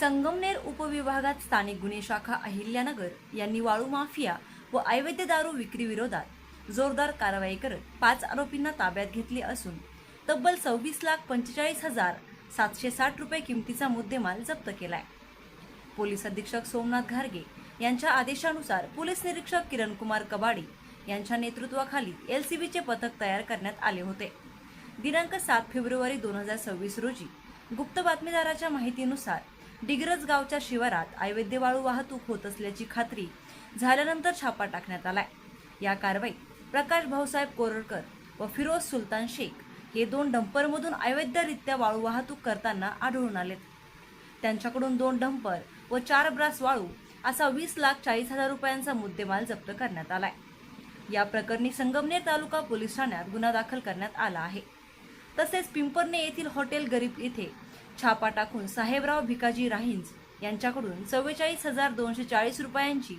संगमनेर उपविभागात स्थानिक गुन्हे शाखा अहिल्यानगर यांनी वाळू माफिया व अवैध दारू विक्री विरोधात जोरदार कारवाई करत पाच आरोपींना ताब्यात घेतले असून तब्बल सव्वीस लाख पंचेचाळीस हजार सातशे साठ रुपये किमतीचा मुद्देमाल जप्त केलाय. पोलीस अधीक्षक सोमनाथ घारगे यांच्या आदेशानुसार पोलीस निरीक्षक किरण कुमार कबाडी यांच्या नेतृत्वाखाली एल सी बीचे पथक तयार करण्यात आले होते. दिनांक सात फेब्रुवारी दोन हजार सव्वीस रोजी गुप्त बातमीदाराच्या माहितीनुसार डिग्रज गावच्या शिवारात अवैध वाळू वाहतूक होत असल्याची खात्री झाल्यानंतर छापा टाकण्यात आलाय. या कारवाईत प्रकाश भाऊसाहेब कोरडकर व फिरोज सुलतान शेख हे दोन डंपरमधून अवैधरित्या वाळू वाहतूक करताना आढळून आलेत. त्यांच्याकडून दोन डंपर व चार ब्रास वाळू असा वीस लाख चाळीस हजार रुपयांचा मुद्देमाल जप्त करण्यात आलाय. या प्रकरणी संगमनेर तालुका पोलीस ठाण्यात गुन्हा दाखल करण्यात आला आहे. तसेच पिंपरणे येथील हॉटेल गरीब येथे छापा टाकून साहेबराव भिकाजी राहिंज यांच्याकडून चव्वेचाळीस हजार दोनशे चाळीस रुपयांची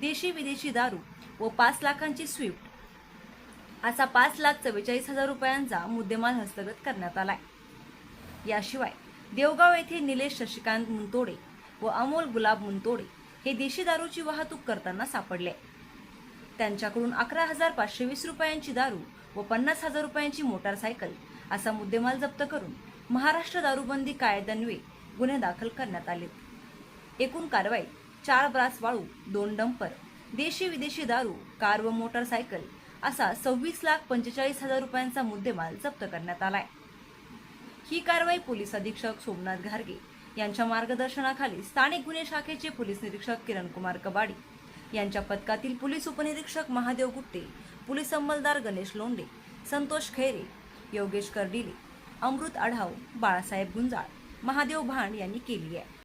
देशी विदेशी दारू व पाच लाखांची स्विफ्ट असा पाच लाख चव्वेचाळीस हजार रुपयांचा मुद्देमाल हस्तगत करण्यात आलाय. याशिवाय देवगाव येथे निलेश शशिकांत मुंतोडे व अमोल गुलाब मुंतोडे हे देशी दारूची वाहतूक करताना सापडले. त्यांच्याकडून अकरा हजार पाचशे वीस रुपयांची दारू व पन्नास हजार रुपयांची मोटारसायकल असा मुद्देमाल जप्त करून महाराष्ट्र दारूबंदी कायद्यान्वये गुन्हे दाखल करण्यात आले. एकूण कारवाईत चार ब्रास वाळू दोन डंपर देशी विदेशी दारू कार व मोटारसायकल असा सव्वीस लाख पंचेचाळीस हजार रुपयांचा मुद्देमाल जप्त करण्यात आलाय. ही कारवाई पोलीस अधीक्षक सोमनाथ घारगे यांच्या मार्गदर्शनाखाली स्थानिक गुन्हे शाखेचे पोलीस निरीक्षक किरण कुमार कबाडी यांच्या पथकातील पोलीस उपनिरीक्षक महादेव गुट्टे पोलीस अंमलदार गणेश लोंडे संतोष खैरे योगेश कर्डिले अमृत आढाव बाळासाहेब गुंजाळ. महादेव भांड यांनी केली आहे.